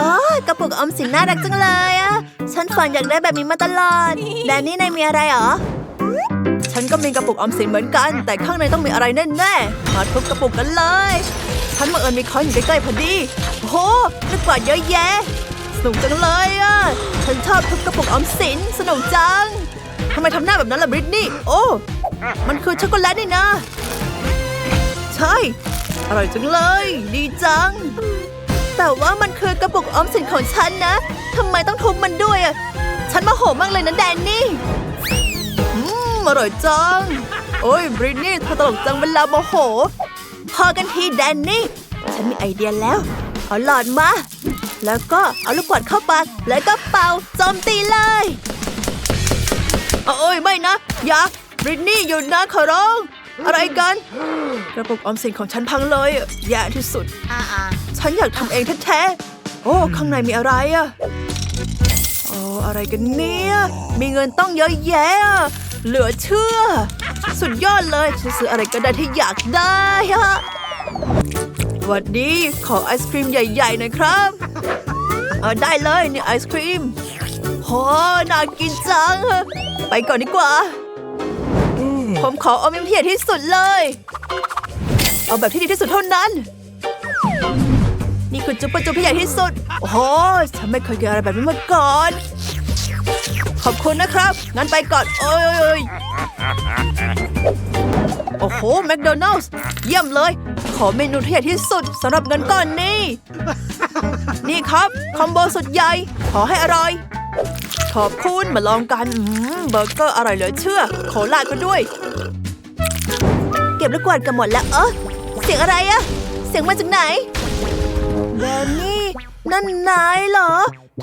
อ๋อกระปุกออมสินน่ารักจังเลยอะฉันฝันอยากได้แบบนี้มาตลอดแดนนี่นายมีอะไรเหรอ ฉันก็มีกระปุกออมสินเหมือนกัน แต่ข้างในต้องมีอะไรแน่ๆ มาทุบกระปุกกันเลย ฉันมาเอิญมีค้อนอยู่ใกล้ๆพอดี โอ้โหนึกว่าเยอะแยะ สนุกจังเลยอะฉันชอบทุบกระปุกออมสิน สนุกจังทำไมทำหน้าแบบนั้นล่ะบริตนี่ โอ้ มันคือช็อกโกแลตนี่นะ ใช่ อร่อยจังเลย ดีจัง แต่ว่ามันคือกระปุกออมสินของฉันนะทำไมต้องทุบมันด้วยอะฉันโมาโหมากเลยนะแดนนี่อืมอร่อยจัง โอ้ยบริตนี่เธอตลกจังเวลาโมโห พอกันทีแดนนี่ ฉันมีไอเดียแล้ว เอาหลอดมา แล้วก็เอาลูกบอลเข้าปากแล้วก็เป่าโจมตีเลย โอ้ยไม่นะอย่าบริตนี่หยุดนะขอร้อง อะไรกัน กระปุกออมสินของฉันพังเลยอะแย่ที่สุด อ่า ฉันอยากทำเองแท้ๆ โอ้ ข้างในมีอะไรอะโอ้ อะไรกันเนี่ย มีเงินต้องเยอะแยะอะเหลือเชื่อ สุดยอดเลย ฉันซื้ออะไรก็ได้ที่อยากได้อะสวัสดี ขอไอศครีมใหญ่ๆหน่อยครับ เออได้เลยนี่ไอศครีมโอ้น่ากินจัง ไปก่อนดีกว่า ผมขอเอาเมมที่ใหญ่ที่สุดเลย เอาแบบที่ดีที่สุดเท่านั้น นี่คือจุ๊บปะจุ๊บที่ใหญ่ที่สุด โอ้โห ฉันไม่เคยกินอะไรแบบนี้มาก่อน ขอบคุณนะครับ งั้นไปก่อน โอ้ยโอ้ยโอ้ยโอ้โห แมคโดนัลส์เยี่ยมเลย ขอเมนูที่ใหญ่ที่สุดสำหรับเงินก้อนนี้ นี่ครับ คอมโบสุดใหญ่ ขอให้อร่อย ขอบคุณมาลองกันเบอร์เกอร์อร่อยเหลือเชื่อขอลาดก็ด้วย เก็บลูกกวาดกันหมดแล้ว เออเสียงอะไรอะ เสียงมาจากไหน แดนนี่ นั่นนายเหรอ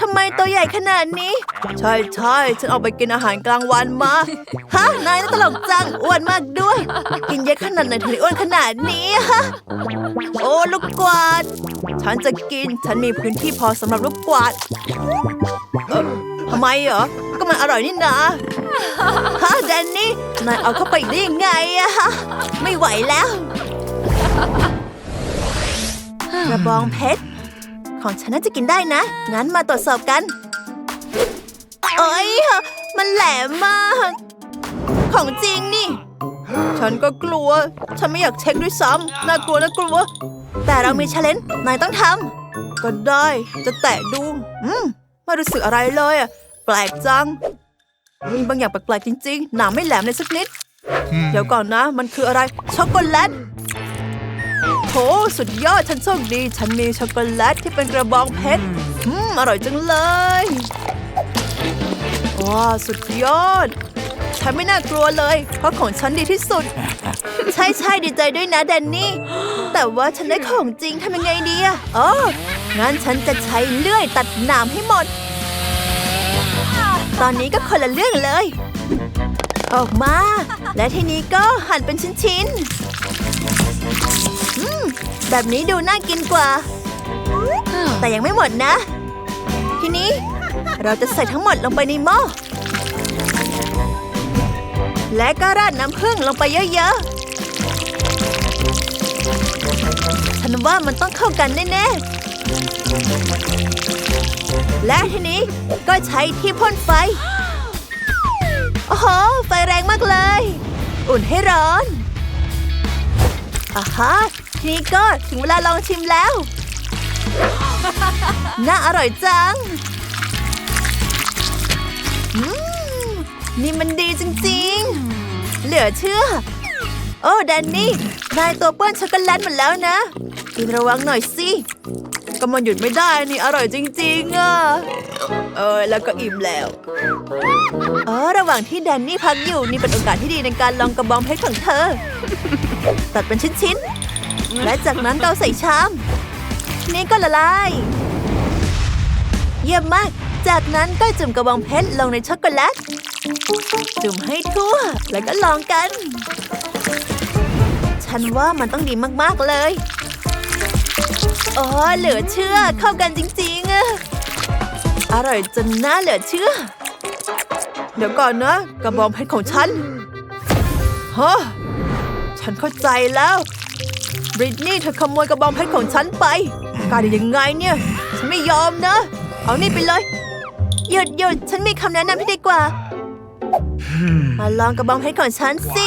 ทำไมตัวใหญ่ขนาดนี้ ใช่ใช่ฉันออกไปกินอาหารกลางวันมาฮะนายน่าตลกจังอ้วนมากด้วย กินเยอะขนาดไหนถึงได้อ้วนขนาดนี้ฮะโอ้ลูกกวาด ฉันจะกินฉันมีพื้นที่พอสำหรับลูกกวาดเออทำไมเหรอ ก็มันอร่อยนี่นะฮะแดนนี่นายเอาเข้าไปอีกได้ยังไงอะฮะไม่ไหวแล้วกระบองเพชร ของฉันน่าจะกินได้นะ งั้นมาตรวจสอบกันเอ้ยมันแหลมมาก ของจริงนี่ ฉันก็กลัว ฉันไม่อยากเช็คด้วยซ้ำน่ากลัวน่ากลัว แต่เรามีชาเลนจ์นายต้องทำก็ได้ จะแตะดูอืมไม่รู้สึกอะไรเลยอะแปลกจัง มีบางอย่างแปลกๆจริง ๆ หนามไม่แหลมเลยสักนิด เดี๋ยวก่อนนะ มันคืออะไร ช็อกโกแลตโห สุดยอดฉันโชคดี ฉันมีช็อกโกแลตที่เป็นกระบองเพชรอืมอร่อยจังเลยว้าวสุดยอด ฉันไม่น่ากลัวเลย เพราะของฉันดีที่สุด ใช่ใช่ดีใจด้วยนะแดนนี่ แต่ว่าฉันได้ของจริงทำยังไงดีอะอ๋องั้นฉันจะใช้เลื่อยตัดหนามให้หมด ตอนนี้ก็คนละเรื่องเลย ออกมา และทีนี้ก็หั่นเป็นชิ้นๆอืม แบบนี้ดูน่ากินกว่า แต่ยังไม่หมดนะ ทีนี้เราจะใส่ทั้งหมดลงไปในหม้อ และก็ราดน้ำผึ้งลงไปเยอะๆ ฉันว่ามันต้องเข้ากันแน่ๆ และทีนี้ก็ใช้ที่พ่นไฟ โอ้โห ไฟแรงมากเลย อุ่นให้ร้อนอ่าฮะที นี้ก็ถึงเวลาลองชิมแล้ว น่าอร่อยจัง นี่มันดีจริงๆ เหลือเชื่อ โอ้แดนนี่ นายตัวเปื้อนช็อกโกแลตหมดแล้วนะ กินระวังหน่อยสิก็มันหยุดไม่ได้นี่อร่อยจริงๆอะ เออแล้วก็อิ่มแล้ว เออระหว่างที่แดนนี่พักอยู่นี่เป็นโอกาสที่ดีในการลองกระบองเพชรของเธอ ตัดเป็นชิ้นๆ และจากนั้นเราใส่ชาม นี่ก็ละลาย เยี่ยมมาก จากนั้นก็จุ่มกระบองเพชรลงในช็อกโกแลต จุ่มให้ทั่ว แล้วก็ลองกัน ฉันว่ามันต้องดีมากๆเลย อ๋อ เหลือเชื่อ เข้ากันจริง ๆอะอร่อยจนน่าเหลือเชื่อ เดี๋ยวก่อนนะกระบองเพชรของฉันฮะฉันเข้าใจแล้ว บริตนี่เธอขโมยกระบองเพชรของฉันไปกล้าได้ยังไงเนี่ย ฉันไม่ยอมนะ เอานี่ไปเลย หยุดหยุดฉันมีคำแนะนำที่ดีกว่า มาลองกระบองเพชรของฉันสิ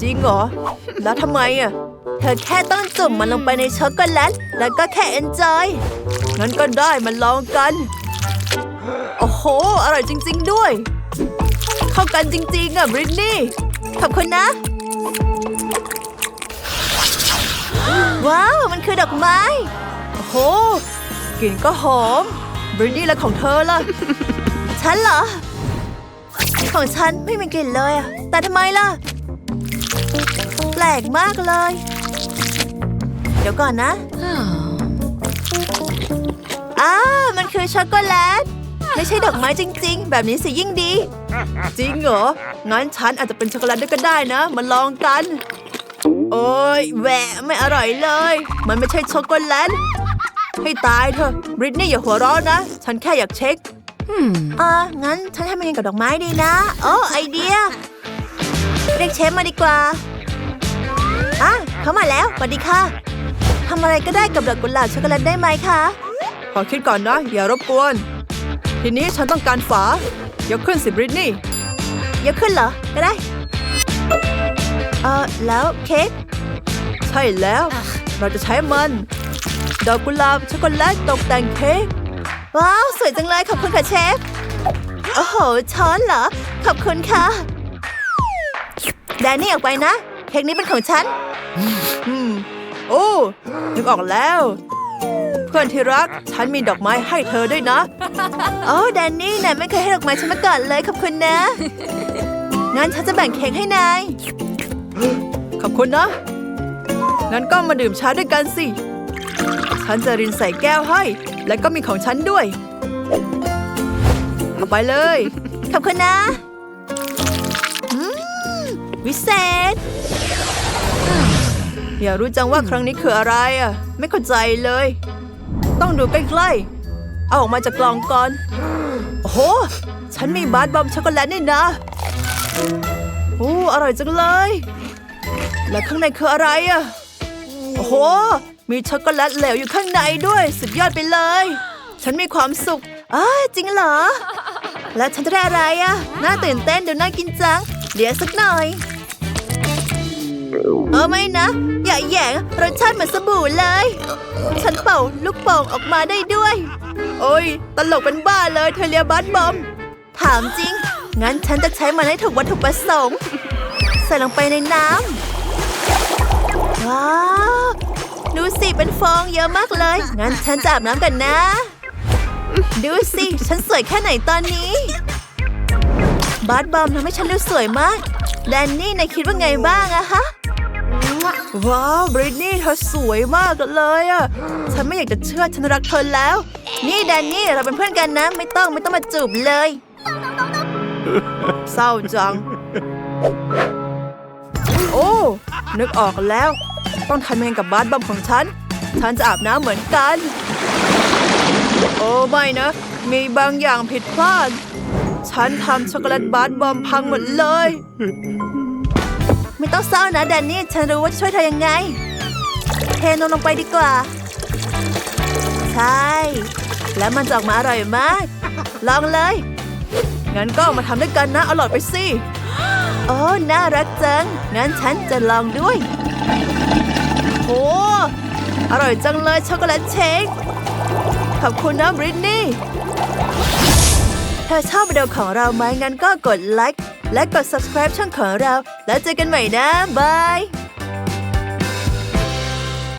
จริงเหรอ แล้วทำไมอะ เธอแค่ต้องจุ่มมันลงไปในช็อกโกแลต แล้วก็แค่เอนจอย งั้นก็ได้มาลองกัน โอ้โห อร่อยจริง ๆ ด้วย เข้ากันจริง ๆ อะบริตนี่ ขอบคุณนะ ว้าว มันคือดอกไม้โอ้โหกลิ่นก็หอมบริตนี่และของเธอล่ะ ฉันเหรอ ของฉันไม่มีกลิ่นเลยอะแต่ทำไมล่ะ แปลกมากเลย เดี๋ยวก่อนนะอ้ามันคือช็อกโกแลต ไม่ใช่ดอกไม้จริง ๆ แบบนี้สิยิ่งดี จริงเหรอ งั้นฉันอาจจะเป็นช็อกโกแลตด้วยก็ได้นะ มาลองกัน โอ้ยแหวะไม่อร่อยเลย มันไม่ใช่ช็อกโกแลต ให้ตายเถอะบริตนี่อย่าหัวเร้อนนะ ฉันแค่อยากเช็คอ่างั้นฉันทำยังไงกับดอกไม้ดีนะ โอ้ไอเดีย เรียกเชฟมาดีกว่า อะเขามาแล้วสวัสดีค่ะทำอะไรก็ได้กับดอกกุหลาบช็อกโกแลตได้ไหมคะ ขอคิดก่อนนะ อย่ารบกวน ทีนี้ฉันต้องการฝายกขึ้นสิบริตนี่ยกขึ้นเหรอ ก็ได้ เออแล้วเค้กใช่แล้ว เราจะใช้มัน ดอกกุหลาบช็อกโกแลตตกแต่งเค้กว้าว สวยจังเลยขอบคุณค่ะเชฟ โอ้โห ช้อนเหรอ ขอบคุณค่ะ แดนนี่ออกไปนะ เค้กนี้เป็นของฉันอืมโอ้นึกออกแล้ว เพื่อนที่รัก ฉันมีดอกไม้ให้เธอด้วยนะ โอ้แดนนี่นายไม่เคยให้ดอกไม้ฉันมาก่อนเลยขอบคุณนะ งั้นฉันจะแบ่งเค้กให้นาย ขอบคุณนะ งั้นก็มาดื่มชาด้วยกันสิ ฉันจะรินใส่แก้วให้ และก็มีของฉันด้วย เอาไปเลย ขอบคุณนะ วิเศษ อย่ารู้จังว่าครั้งนี้คืออะไรอะ ไม่เข้าใจเลย ต้องดูใกล้ๆ เอาออกมาจากกล่องก่อน โอ้โห ฉันมีบาร์บอมช็อกโกแลตนี่นะ โอ้ อร่อยจังเลย และข้างในคืออะไรอะ โอ้โห มีช็อกโกแลตเหลวอยู่ข้างในด้วย สุดยอดไปเลย ฉันมีความสุขอ้าจริงเหรอ แล้วฉันจะได้อะไรอะน่าตื่นเต้นเดี๋ยวน่ากินจัง เดี๋ยวสักหน่อย เออไม่นะ อย่าแย่งรสชาติเหมือนสบู่เลย ฉันเป่าลูกโป่งออกมาได้ด้วย โอ้ย ตลกเป็นบ้าเลยเทเลียบัสบอม ถามจริง งั้นฉันจะใช้มันให้ถูกวัตถุประสงค์ ใส่ลงไปในน้ำ ว้าวดูสิเป็นฟองเยอะมากเลย งั้นฉันจะอาบน้ำกันนะ ดูสิ ฉันสวยแค่ไหนตอนนี้ บาสบอมทำให้ฉันดูสวยมากแดนนี่นายคิดว่าไงบ้างอะฮะว้าวบริตนี่เธอสวยมากเลยอะฉันไม่อยากจะเชื่อฉันรักเธอแล้ว นี่แดนนี่เราเป็นเพื่อนกันนะ ไม่ต้องไม่ต้องมาจูบเลย เศร้าจัง โอ้ นึกออกแล้ว ต้องทำยังไงกับบาสบอมของฉัน ฉันจะอาบน้ำเหมือนกัน โอ้ไม่นะ มีบางอย่างผิดพลาด ฉันทำช็อกโกแลตบาสบอมพังหมดเลย ไม่ต้องเศร้านะแดนนี่ ฉันรู้ว่าจะช่วยเธอยังไง เทนมลงไปดีกว่า ใช่ แล้วมันจะออกมาอร่อยมาก ลองเลย งั้นก็มาทำด้วยกันนะ เอาหลอดไปสิโอ้ น่ารักจัง งั้นฉันจะลองด้วย โอ้อร่อยจังเลยช็อกโกแลตเชคขอบคุณนะบริตนี่ถ้าชอบวิดีโอของเราไหมงั้นก็กดไลค์และกด subscribe ช่องของเรา แล้วเจอกันใหม่นะ บาย